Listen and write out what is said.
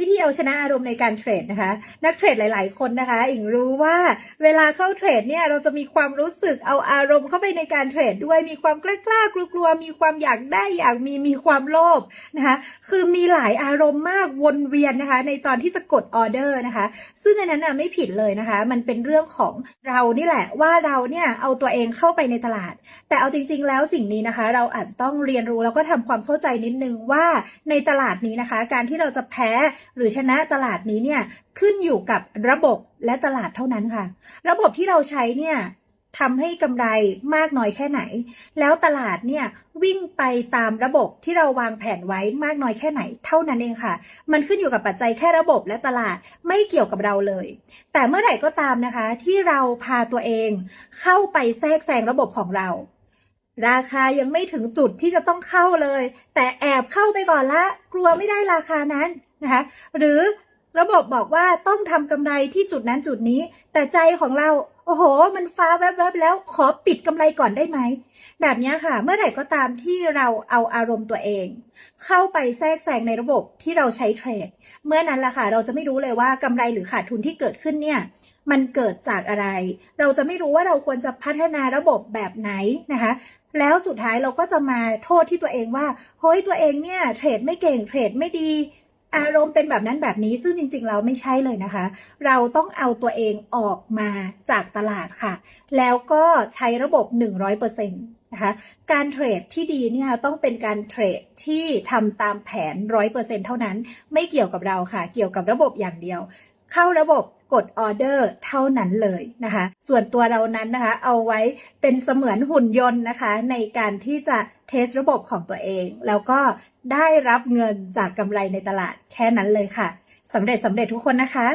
วิธีเอาชนะอารมณ์ในการเทรดนะคะ นักเทรดหลาย ๆ คนนะคะ อิงรู้ว่าเวลาเข้าเทรดเนี่ยเราจะมีความรู้สึกเอาอารมณ์เข้าไปในการเทรดด้วยมีความกล้ากล้ากลัวกลัวมีความอยากได้อยากมีมีความโลภนะคะคือมีหลายอารมณ์มากวนเวียนนะคะ ในตอนที่จะกดออเดอร์นะคะ ซึ่งอันนั้นน่ะไม่ผิดเลยนะคะ มันเป็นเรื่องของเรานี่แหละว่าเราเนี่ยเอาตัวเองเข้าไปในตลาด แต่เอาจริง ๆ แล้วสิ่งนี้นะคะ เราอาจจะต้องเรียนรู้แล้วก็ทำความเข้าใจนิดนึงว่าในตลาดนี้นะคะ การที่เราจะแพ้หรือชนะตลาดนี้เนี่ยขึ้นอยู่กับระบบและตลาดเท่านั้นค่ะ ระบบที่เราใช้เนี่ยทำให้กำไรมากน้อยแค่ไหน แล้วตลาดเนี่ยวิ่งไปตามระบบที่เราวางแผนไว้มากน้อยแค่ไหน เท่านั้นเองค่ะ มันขึ้นอยู่กับปัจจัยแค่ระบบและตลาดไม่เกี่ยวกับเราเลย แต่เมื่อไหร่ก็ตามนะคะ ที่เราพาตัวเองเข้าไปแทรกแซงระบบของเรา ราคายังไม่ถึงจุดที่จะต้องเข้าเลย แต่แอบเข้าไปก่อนละ กลัวไม่ได้ราคานั้นนะคะ หรือ ระบบบอกว่าต้องทำกำไรที่จุดนั้นจุดนี้ แต่ใจของเรา โอ้โห มันฟ้าแวบๆแล้วขอปิดกำไรก่อนได้ไหม แบบนี้ค่ะ เมื่อไหร่ก็ตามที่เราเอาอารมณ์ตัวเอง เข้าไปแทรกแซงในระบบที่เราใช้เทรด เมื่อนั้นล่ะค่ะ เราจะไม่รู้เลยว่ากำไรหรือขาดทุนที่เกิดขึ้นเนี่ยมันเกิดจากอะไร เราจะไม่รู้ว่าเราควรจะพัฒนาระบบแบบไหนนะคะ แล้วสุดท้ายเราก็จะมาโทษที่ตัวเองว่า เฮ้ยตัวเองเนี่ยเทรดไม่เก่งเทรดไม่ดี อารมณ์เป็นแบบนั้นแบบนี้ซึ่งจริงๆเราไม่ใช่เลยนะคะ เราต้องเอาตัวเองออกมาจากตลาดค่ะ แล้วก็ใช้ระบบ 100%นะคะการเทรดที่ดีเนี่ยต้องเป็นการเทรดที่ทำตามแผน 100%เท่านั้น ไม่เกี่ยวกับเราค่ะ เกี่ยวกับระบบอย่างเดียว เข้าระบบ กดออเดอร์เท่านั้นเลยนะคะ ส่วนตัวเรานั้นนะคะ เอาไว้เป็นเสมือนหุ่นยนต์นะคะ ในการที่จะเทสระบบของตัวเอง แล้วก็ได้รับเงินจากกำไรในตลาดแค่นั้นเลยค่ะสำเร็จสำเร็จทุกคนนะคะ